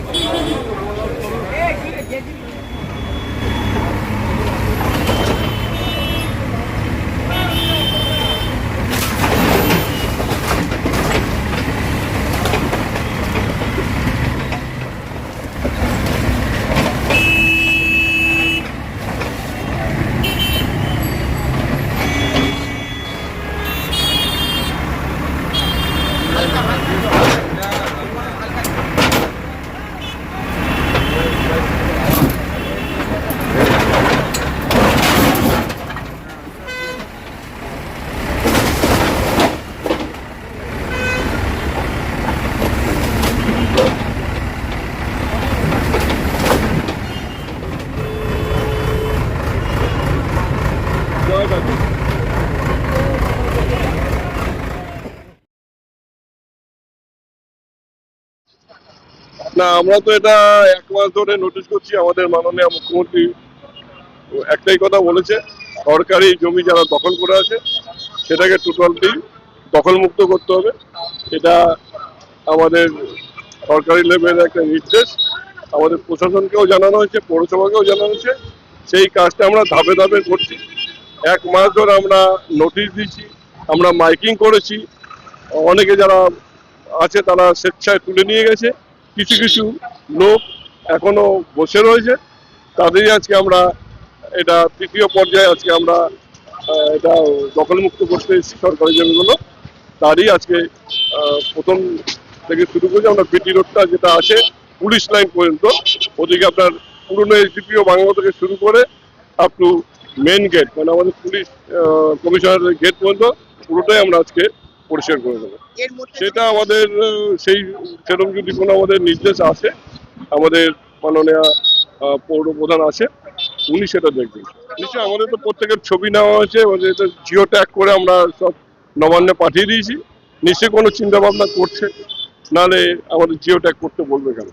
Thank you. না, আমরা তো এটা এক মাস ধরে নোটিশ করছি, আমাদের মাননীয় মুখ্যমন্ত্রী একটাই কথা বলেছে, সরকারি জমি যারা দখল করে আছে, সেটাকে টোটালটি দখলমুক্ত করতে হবে। এটা আমাদের সরকারি লেভেলের একটা নির্দেশ। আমাদের প্রশাসনকেও জানানো হয়েছে, পৌরসভাকেও জানানো হয়েছে। সেই কাজটা আমরা ধাপে ধাপে করছি। এক মাস ধরে আমরা নোটিশ দিচ্ছি, আমরা মাইকিং করেছি। অনেকে যারা আছে, তারা স্বেচ্ছায় তুলে নিয়ে গেছে। কিছু কিছু লোক এখনও বসে রয়েছে। তাদেরই আজকে আমরা এটা তৃতীয় পর্যায়ে আজকে আমরা এটা দখলমুক্ত করতে এসেছি সরকারি জমিগুলো। তারই আজকে প্রথম থেকে শুরু করে আমরা বিটি রোডটা যেটা আছে পুলিশ লাইন পর্যন্ত, ওদিকে আপনার পুরনো এসডিপিও বাংলা থেকে শুরু করে আপ টু মেন গেট মানে আমাদের পুলিশ কমিশনারের গেট পর্যন্ত, পুরোটাই আমরা আজকে পরিষ্কার করে দেবো। সেটা আমাদের সেই সেরকম যদি কোনো আমাদের নির্দেশ আসে আমাদের মাননীয় পৌর প্রধান আছে উনি সেটা দেখবেন। নিশ্চয়ই আমাদের তো প্রত্যেকের ছবি নেওয়া হয়েছে আমাদের এটা জিও ট্যাগ করে আমরা সব নবান্নে পাঠিয়ে দিয়েছি। নিশ্চয়ই কোনো চিন্তা ভাবনা করছে নাহলে আমাদের জিও ট্যাগ করতে বলবে কেন?